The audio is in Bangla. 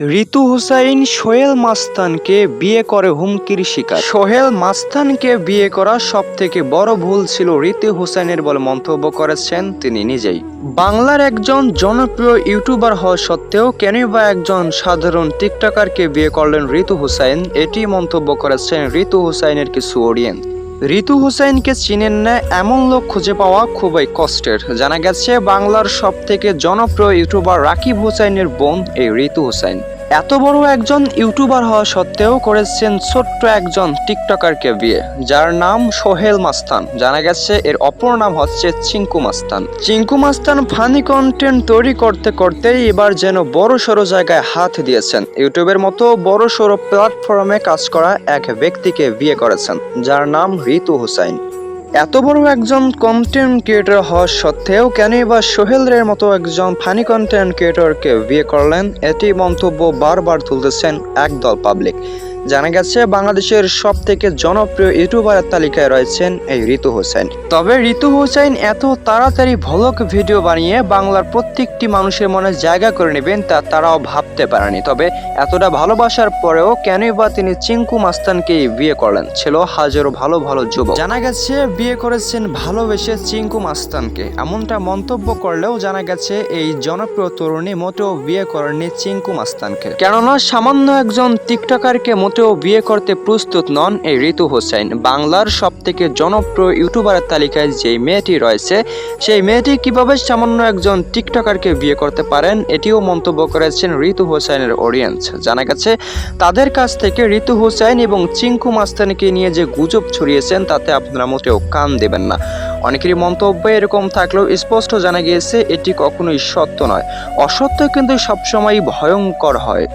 ঋতু হুসাইন সোহেল মাস্তানকে বিয়ে করে হুমকির শিকার। সোহেল মাস্তানকে বিয়ে করা সব থেকে বড় ভুল ছিল ঋতু হুসাইনের বলে মন্তব্য করেছেন তিনি নিজেই। বাংলার একজন জনপ্রিয় ইউটিউবার হওয়া সত্ত্বেও কেনই বা একজন সাধারণ টিকটকারকে বিয়ে করলেন ঋতু হুসাইন, এটি মন্তব্য করেছেন ঋতু হুসাইনের কিছু অডিয়েন্স। ঋতু হুসাইনকে চিনেন না এমন লোক খুঁজে পাওয়া খুবই কষ্টের। জানা গেছে, বাংলার সব থেকে জনপ্রিয় ইউটিউবার রাকিব হুসাইনের বোন এই ঋতু হুসাইন। এত বড় একজন ইউটিউবার হওয়া সত্ত্বেও করেছেন ছোট্ট একজন টিকটকারকে বিয়ে, যার নাম সোহেল মাস্তান। জানা গেছে এর অপর নাম হচ্ছে চিঙ্কু মাস্তান। চিঙ্কু মাস্তান ফানি কন্টেন্ট তৈরি করতে করতেই এবার যেন বড় সড়ো জায়গায় হাত দিয়েছেন। ইউটিউবের মতো বড় সড়ো প্ল্যাটফর্মে কাজ করা এক ব্যক্তিকে বিয়ে করেছেন, যার নাম ঋতু হুসাইন। এত বড় একজন কন্টেন্ট ক্রিয়েটর হওয়ার সত্ত্বেও কেনই বা সোহেলের মতো একজন ফানি কন্টেন্ট ক্রিয়েটরকে বিয়ে করলেন? এটি মন্তব্য বারবার তুলতেছেন একদল পাবলিক জানা গেছে, বাংলাদেশের সব থেকে জনপ্রিয় ইউটিউবারের তালিকায় রয়েছেন এই ঋতু হোসেন। তবে ঋতু হোসেন এত তাড়াতাড়ি ভলক ভিডিও বানিয়ে বাংলার প্রত্যেকটি মানুষের মনে জায়গা করে নেবেন তা তারাও ভাবতে পারেনি। তবে এতটা ভালোবাসার পরেও কেনই বা তিনি চিঙ্কু মাস্তানকে বিয়ে করলেন, ছিল হাজারো ভালো ভালো যুবক। জানা গেছে, বিয়ে করেছেন ভালোবেসে চিঙ্কু মাস্তানকে। এমনটা মন্তব্য করলেও জানা গেছে, এই জনপ্রিয় তরুণী মোটেও বিয়ে করেননি চিঙ্কু মাস্তানকে। কেননা সামান্য একজন টিকটকারকে মোটেও বিয়ে করতে প্রস্তুত নন এই ঋতু হোসেন। বাংলার সব থেকে জনপ্রিয় ইউটিউবারের তালিকায় যে মেয়েটি রয়েছে, সেই মেয়েটি কীভাবে সামান্য একজন টিকটকারকে বিয়ে করতে পারেন এটিও মন্তব্য করেছেন ঋতু হোসেনের অডিয়েন্স। জানা গেছে, তাদের কাছ থেকে ঋতু হোসেন এবং চিঙ্কু মাস্তানিকে নিয়ে যে গুজব ছড়িয়েছেন, তাতে আপনারা মোটেও কান দেবেন না। অনেকেরই মন্তব্য এরকম থাকলেও স্পষ্ট জানা গিয়েছে, এটি কখনোই সত্য নয়। অসত্য কিন্তু সবসময় ভয়ঙ্কর হয়।